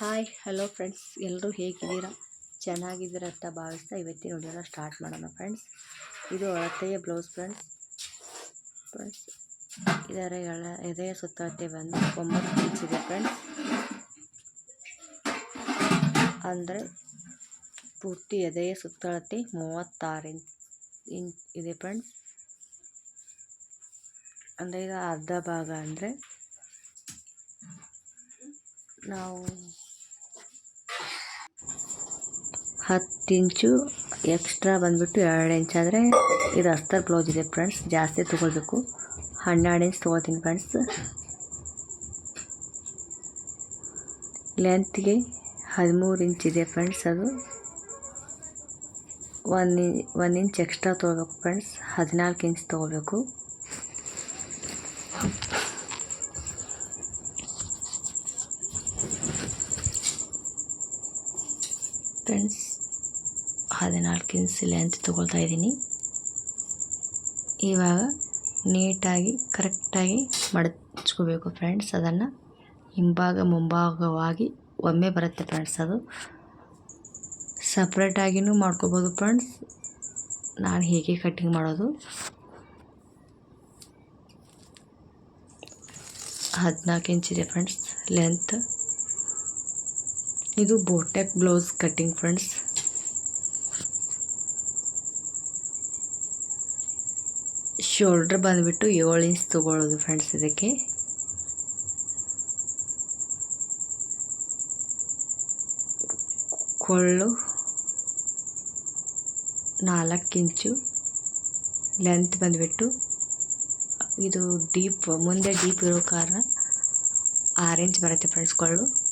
Hi, hello friends. ಎಲ್ಲರೂ ಹೇಗಿದ್ದೀರಾ? ಚೆನ್ನಾಗಿದ್ದೀರ ಅಂತ ಭಾವಿಸ್ತಾ ಇವತ್ತಿನ ವಿಡಿಯೋನ ಸ್ಟಾರ್ಟ್ ಮಾಡೋಣ ಫ್ರೆಂಡ್ಸ್. ಇದು ಅಳತೆಯ ಬ್ಲೌಸ್ ಫ್ರೆಂಡ್ಸ್. ಫ್ರೆಂಡ್ಸ್, ಇದರ ಎಳ ಎದೆಯ ಸುತ್ತಳತೆ ಬಂದು ಒಂಬತ್ತು ಇಂಚ್ ಇದೆ ಫ್ರೆಂಡ್ಸ್. ಅಂದರೆ ಪೂರ್ತಿ ಎದೆಯ ಸುತ್ತಳತೆ ಮೂವತ್ತಾರು ಇಂಚ್ ಇದೆ ಫ್ರೆಂಡ್ಸ್. ಅಂದರೆ ಈಗ ಅರ್ಧ ಭಾಗ ಅಂದರೆ ನಾವು ಹತ್ತು ಇಂಚು ಎಕ್ಸ್ಟ್ರಾ ಬಂದುಬಿಟ್ಟು ಎರಡು ಇಂಚ್ ಆದರೆ ಇದು ಅಸ್ತರ್ ಬ್ಲೌಸ್ ಇದೆ ಫ್ರೆಂಡ್ಸ್. ಜಾಸ್ತಿ ತೊಗೊಳ್ಬೇಕು. ಹನ್ನೆರಡು ಇಂಚ್ ತೊಗೊಳ್ತೀನಿ ಫ್ರೆಂಡ್ಸ್. ಲೆಂತ್ಗೆ ಹದಿಮೂರು ಇಂಚ್ ಇದೆ ಫ್ರೆಂಡ್ಸ್ ಅದು. ಒಂದು ಒನ್ ಇಂಚ್ ಎಕ್ಸ್ಟ್ರಾ ತೊಗೋಬೇಕು ಫ್ರೆಂಡ್ಸ್. ಹದಿನಾಲ್ಕು ಇಂಚ್ ತೊಗೋಬೇಕು ಫ್ರೆಂಡ್ಸ್ ಹದಿನಾಲ್ಕು ಇಂಚ್ ಲೆಂತ್ ತೊಗೊಳ್ತಾ ಇದ್ದೀನಿ ಇವಾಗ ನೀಟಾಗಿ, ಕರೆಕ್ಟಾಗಿ ಮಡಚ್ಕೋಬೇಕು ಫ್ರೆಂಡ್ಸ್ ಅದನ್ನು ಹಿಂಭಾಗ ಮುಂಭಾಗವಾಗಿ ಒಮ್ಮೆ ಬರುತ್ತೆ ಫ್ರೆಂಡ್ಸ್ ಅದು. ಸಪ್ರೇಟಾಗಿಯೂ ಮಾಡ್ಕೋಬೋದು ಫ್ರೆಂಡ್ಸ್ ನಾನು ಹೀಗೆ ಕಟ್ಟಿಂಗ್ ಮಾಡೋದು. ಹದಿನಾಲ್ಕು ಇದೆ ಫ್ರೆಂಡ್ಸ್ ಲೆಂತ್ ಇದು boat neck blouse cutting friends shoulder ಬಂದುಬಿಟ್ಟು ಏಳು ಇಂಚ್ ತೊಗೊಳ್ಳೋದು ಫ್ರೆಂಡ್ಸ್ ಇದಕ್ಕೆ. ಕೊಳ್ಳು ನಾಲ್ಕು ಇಂಚು ಲೆಂತ್ ಬಂದುಬಿಟ್ಟು ಇದು ಡೀಪ್ ಮುಂದೆ ಡೀಪ್ ಇರೋ ಕಾರಣ ಆರು ಇಂಚ್ ಬರುತ್ತೆ ಫ್ರೆಂಡ್ಸ್ ಕೊಳ್ಳು.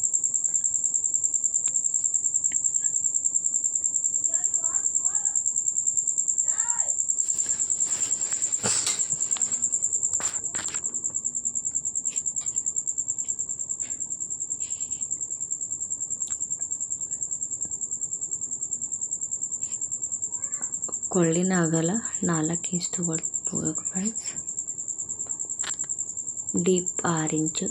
ಕೊಳ್ಳಿನ ಅಗಲ ನಾಲ್ಕು ಇಂಚ್ ತೊಗೊಳ್ಬೇಕು ಫ್ರೆಂಡ್ಸ್ ಡೀಪ್ ಆರು ಇಂಚು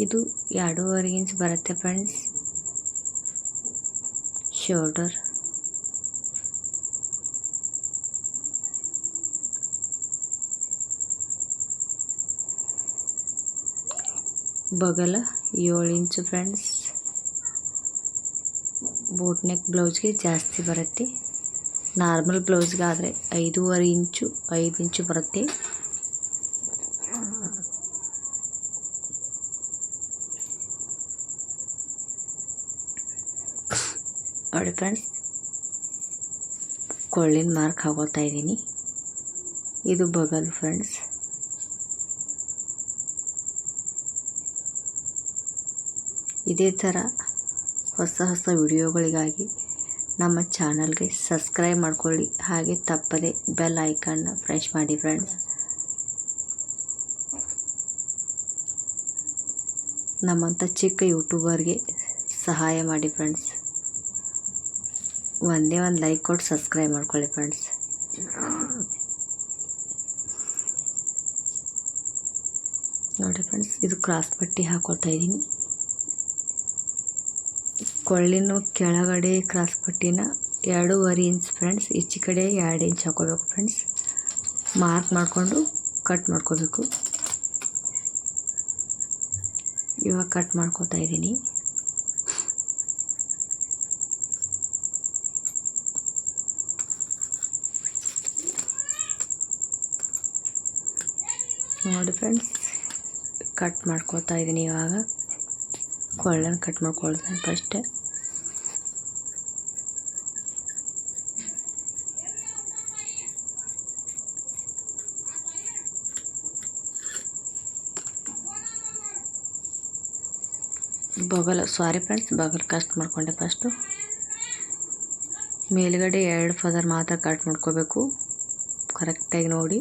ಇದು ಎರಡೂವರೆ ಇಂಚ್ ಬರುತ್ತೆ ಫ್ರೆಂಡ್ಸ್ ಶೋಲ್ಡರ್ ಬಗಲ ಏಳು ಇಂಚು ಫ್ರೆಂಡ್ಸ್ ಬೋಟ್ ನೆಕ್ ಬ್ಲೌಸ್ಗೆ ಜಾಸ್ತಿ ಬರುತ್ತೆ. ನಾರ್ಮಲ್ ಬ್ಲೌಸ್ಗಾದರೆ ಐದೂವರೆ ಇಂಚು, ಐದು ಇಂಚು ಬರುತ್ತೆ. ನೋಡಿ ಫ್ರೆಂಡ್ಸ್, ಕೊಳ್ಳಿನ ಮಾರ್ಕ್ ಹಾಕೋತಾ ಇದ್ದೀನಿ. ಇದು ಬಗಲ್ ಫ್ರೆಂಡ್ಸ್. ಇದೇ ಥರ ಹೊಸ ಹೊಸ ವಿಡಿಯೋಗಳಿಗಾಗಿ ನಮ್ಮ ಚಾನಲ್ಗೆ ಸಬ್ಸ್ಕ್ರೈಬ್ ಮಾಡ್ಕೊಳ್ಳಿ. ಹಾಗೆ ತಪ್ಪದೆ ಬೆಲ್ ಐಕಾನ್ನ ಫ್ರೆಶ್ ಮಾಡಿ ಫ್ರೆಂಡ್ಸ್ ನಮ್ಮಂಥ ಚಿಕ್ಕ ಯೂಟ್ಯೂಬರ್ಗೆ ಸಹಾಯ ಮಾಡಿ ಫ್ರೆಂಡ್ಸ್ ಒಂದೇ ಒಂದು ಲೈಕ್ ಕೊಟ್ಟು ಸಬ್ಸ್ಕ್ರೈಬ್ ಮಾಡ್ಕೊಳ್ಳಿ ಫ್ರೆಂಡ್ಸ್ ನೋಡಿ ಫ್ರೆಂಡ್ಸ್ ಇದು ಕ್ರಾಸ್ ಪಟ್ಟಿ ಹಾಕ್ಕೊಳ್ತಾ ಇದ್ದೀನಿ. ಕೊಳ್ಳಿನ ಕೆಳಗಡೆ ಕ್ರಾಸ್ ಪಟ್ಟಿನ ಎರಡೂವರೆ ಇಂಚ್ ಫ್ರೆಂಡ್ಸ್ ಈಚೆ ಕಡೆ ಎರಡು ಇಂಚ್ ಹಾಕೋಬೇಕು ಫ್ರೆಂಡ್ಸ್ ಮಾರ್ಕ್ ಮಾಡಿಕೊಂಡು ಕಟ್ ಮಾಡ್ಕೋಬೇಕು. ಇವಾಗ ಕಟ್ ಮಾಡ್ಕೋತಾ ಇದ್ದೀನಿ. ನೋಡಿ ಫ್ರೆಂಡ್ಸ್ ಕಟ್ ಮಾಡ್ಕೋತಾ ಇದ್ದೀನಿ ಇವಾಗ. ಕೊಳ್ಳನ್ನು ಕಟ್ ಮಾಡ್ಕೊಳ್ತೀನಿ ಫಸ್ಟೇ ಬಗಲ್ ಸಾರಿ ಫ್ರೆಂಡ್ಸ್ ಬಗಲ್ ಕಟ್ ಮಾಡಿಕೊಂಡೆ ಫಸ್ಟು ಮೇಲುಗಡೆ ಎರಡು ಫದರ್ ಮಾತ್ರ ಕಟ್ ಮಾಡ್ಕೋಬೇಕು. ಕರೆಕ್ಟಾಗಿ ನೋಡಿ.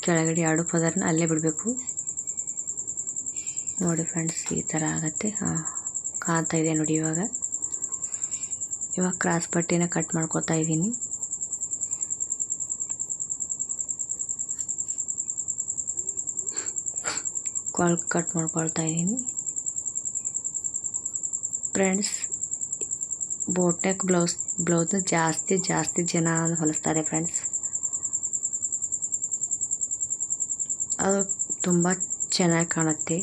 ಕೆಳಗಡೆ ಎರಡು ಪದರ್ನ ಅಲ್ಲೇ ಬಿಡಬೇಕು. ನೋಡಿ ಫ್ರೆಂಡ್ಸ್ ಈ ಥರ ಆಗುತ್ತೆ. ಹಾಂ, ಕಾಣ್ತಾ ಇದೆ ನೋಡಿ ಇವಾಗ. ಇವಾಗ ಕ್ರಾಸ್ ಪಟ್ಟಿನ ಕಟ್ ಮಾಡ್ಕೋತಾ ಇದ್ದೀನಿ. ಕೊಳ್ ಕಟ್ ಮಾಡ್ಕೊಳ್ತಾ ಇದ್ದೀನಿ. ಫ್ರೆಂಡ್ಸ್ ಬೋಟ್ನೆಕ್ ಬ್ಲೌಸ್ ಬ್ಲೌಸ್ನ ಜಾಸ್ತಿ ಜಾಸ್ತಿ ಜನ ಹೊಲಿಸ್ತಾರೆ ಫ್ರೆಂಡ್ಸ್ ಅದು ತುಂಬ ಚೆನ್ನಾಗಿ ಕಾಣುತ್ತೆ.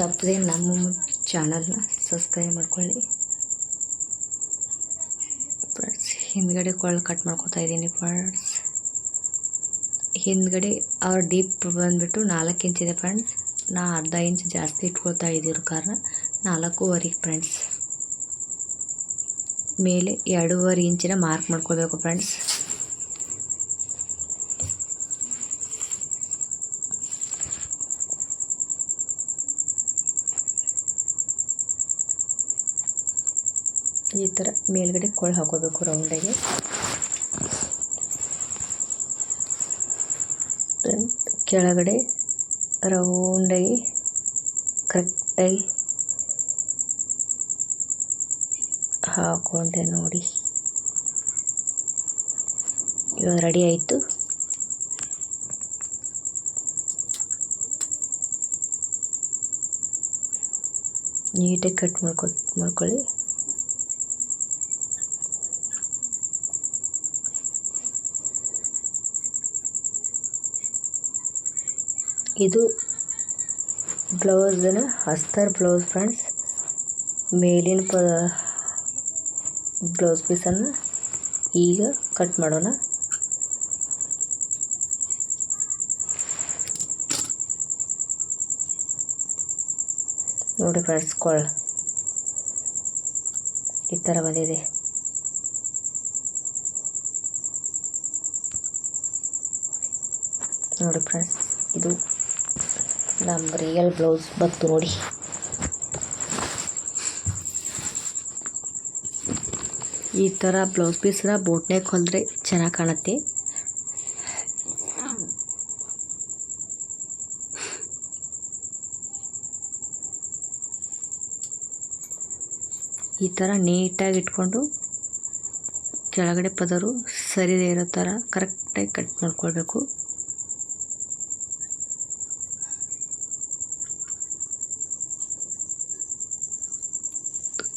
ತಪ್ಪದೆ ನಮ್ಮ ಚಾನಲ್ನ ಸಬ್ಸ್ಕ್ರೈಬ್ ಮಾಡ್ಕೊಳ್ಳಿ. ಫ್ರೆಂಡ್ಸ್ ಹಿಂದ್ಗಡೆ ಕೊಳ್ಳು ಕಟ್ ಮಾಡ್ಕೊತಾ ಇದ್ದೀನಿ ಫ್ರೆಂಡ್ಸ್ ಹಿಂದ್ಗಡೆ ಅವ್ರ ಡೀಪ್ ಬಂದುಬಿಟ್ಟು ನಾಲ್ಕು ಇಂಚಿದೆ ಫ್ರೆಂಡ್ಸ್ ನಾ ಅರ್ಧ ಇಂಚ್ ಜಾಸ್ತಿ ಇಟ್ಕೊಳ್ತಾ ಇದ್ದಿರೋ ಕಾರಣ ನಾಲ್ಕೂವರೆ ಫ್ರೆಂಡ್ಸ್ ಮೇಲೆ ಎರಡೂವರೆ ಇಂಚಿನ ಮಾರ್ಕ್ ಮಾಡ್ಕೊಳ್ಬೇಕು ಫ್ರೆಂಡ್ಸ್ ಈ ಥರ ಮೇಲ್ಗಡೆ ಕೊಳು ಹಾಕೋಬೇಕು ರೌಂಡಾಗಿ. ಕೆಳಗಡೆ ರೌಂಡಾಗಿ, ಕರೆಕ್ಟಾಗಿ ಹಾಕೊಂಡೆ ನೋಡಿ. ಇವಾಗ ರೆಡಿ ಆಯಿತು. ನೀಟಾಗಿ ಕಟ್ ಮಾಡ್ಕೊ ಮಾಡ್ಕೊಳ್ಳಿ. ಇದು ಬ್ಲೌಸ್ನ ಅಸ್ತರ್ ಬ್ಲೌಸ್ ಫ್ರೆಂಡ್ಸ್. ಮೇಲಿನ ಪ ಬ್ಲೌಸ್ ಪೀಸನ್ನು ಈಗ ಕಟ್ ಮಾಡೋಣ. ನೋಡಿ ಫ್ರೆಂಡ್ಸ್, ಕೊಳ್. ಈ ಥರ ಬಂದಿದೆ. ನೋಡಿ ಫ್ರೆಂಡ್ಸ್, ಇದು ನಮ್ಮ ರಿಯಲ್ ಬ್ಲೌಸ್ ಬಂತು ನೋಡಿ. ಈ ಥರ ಬ್ಲೌಸ್ ಪೀಸ್ನ ಬೋಟ್ನ್ಯಾಗ ಹೊಲಿದ್ರೆ ಚೆನ್ನಾಗಿ ಕಾಣುತ್ತೆ. ಈ ಥರ ನೀಟಾಗಿ ಇಟ್ಕೊಂಡು ಕೆಳಗಡೆ ಪದರು ಸರಿದೇ ಇರೋ ಥರ ಕರೆಕ್ಟಾಗಿ ಕಟ್ ಮಾಡ್ಕೊಳ್ಬೇಕು.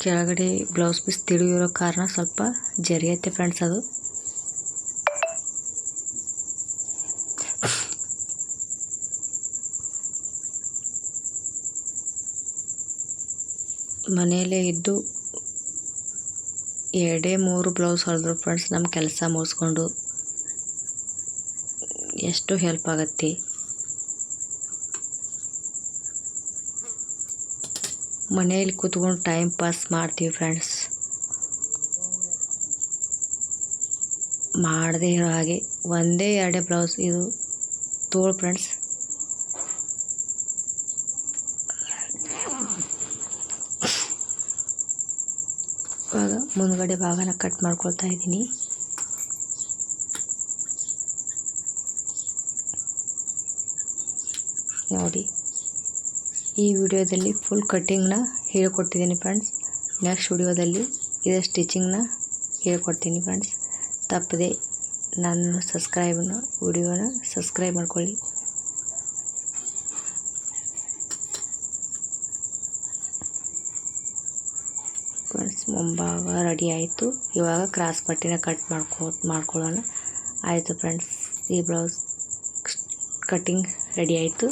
ಕೆಳಗಡೆ ಬ್ಲೌಸ್ ಪೀಸ್ ತಿಳಿಯಿರೋ ಕಾರಣ ಸ್ವಲ್ಪ ಜರಿಯತ್ತೆ ಫ್ರೆಂಡ್ಸ್ ಅದು. ಮನೆಯಲ್ಲೇ ಇದ್ದು ಎರಡೇ ಮೂರು ಬ್ಲೌಸ್ ಹೊಲಿದ್ರು ಫ್ರೆಂಡ್ಸ್ ನಮ್ಮ ಕೆಲಸ ಮುಗಿಸ್ಕೊಂಡು. ಎಷ್ಟು ಹೆಲ್ಪ್ ಆಗತ್ತೆ? ಮನೆಯಲ್ಲಿ ಕೂತ್ಕೊಂಡು ಟೈಮ್ ಪಾಸ್ ಮಾಡ್ತೀವಿ ಫ್ರೆಂಡ್ಸ್ ಮಾಡದೇ ಇರೋ ಹಾಗೆ. ಒಂದೇ ಎರಡೇ ಬ್ಲೌಸ್ ಇದು ತೋಳು ಫ್ರೆಂಡ್ಸ್ ಇವಾಗ ಮುಂದ್ಗಡೆ ಭಾಗನ ಕಟ್ ಮಾಡ್ಕೊಳ್ತಾ ಇದ್ದೀನಿ. ನೋಡಿ. ಈ ವಿಡಿಯೋದಲ್ಲಿ ಫುಲ್ ಕಟ್ಟಿಂಗ್ನ ಹೇಳ್ಕೊಟ್ಟಿದ್ದೀನಿ ಫ್ರೆಂಡ್ಸ್ ನೆಕ್ಸ್ಟ್ ವಿಡಿಯೋದಲ್ಲಿ ಇದರ ಸ್ಟಿಚಿಂಗ್ನ ಹೇಳ್ಕೊಡ್ತೀನಿ ಫ್ರೆಂಡ್ಸ್ ತಪ್ಪದೆ ನನ್ನ ಸಬ್ಸ್ಕ್ರೈಬ್ನ ವಿಡಿಯೋನ ಸಬ್ಸ್ಕ್ರೈಬ್ ಮಾಡ್ಕೊಳ್ಳಿ. ಫ್ರೆಂಡ್ಸ್ ಮುಂಭಾಗ ರೆಡಿ ಆಯಿತು. ಇವಾಗ ಕ್ರಾಸ್ ಪಟ್ಟಿನ ಕಟ್ ಮಾಡ್ಕೋ, ಮಾಡ್ಕೊಳ್ಳೋಣ. ಆಯಿತು ಫ್ರೆಂಡ್ಸ್ ಈ ಬ್ಲೌಸ್ ಕಟ್ಟಿಂಗ್ ರೆಡಿ ಆಯಿತು.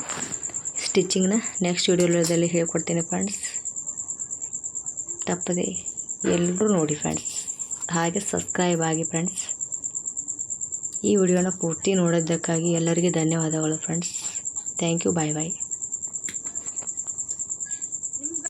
ಸ್ಟಿಚಿಂಗ್ನ ನೆಕ್ಸ್ಟ್ ವಿಡಿಯೋದಲ್ಲಿ ಹೇಳ್ಕೊಡ್ತೀನಿ ಫ್ರೆಂಡ್ಸ್ ತಪ್ಪದೆ ಎಲ್ಲರೂ ನೋಡಿ ಫ್ರೆಂಡ್ಸ್ ಹಾಗೆ ಸಬ್ಸ್ಕ್ರೈಬ್ ಆಗಿ ಫ್ರೆಂಡ್ಸ್ ಈ ವಿಡಿಯೋನ ಪೂರ್ತಿ ನೋಡೋದಕ್ಕಾಗಿ ಎಲ್ಲರಿಗೆ ಧನ್ಯವಾದಗಳು friends thank you bye bye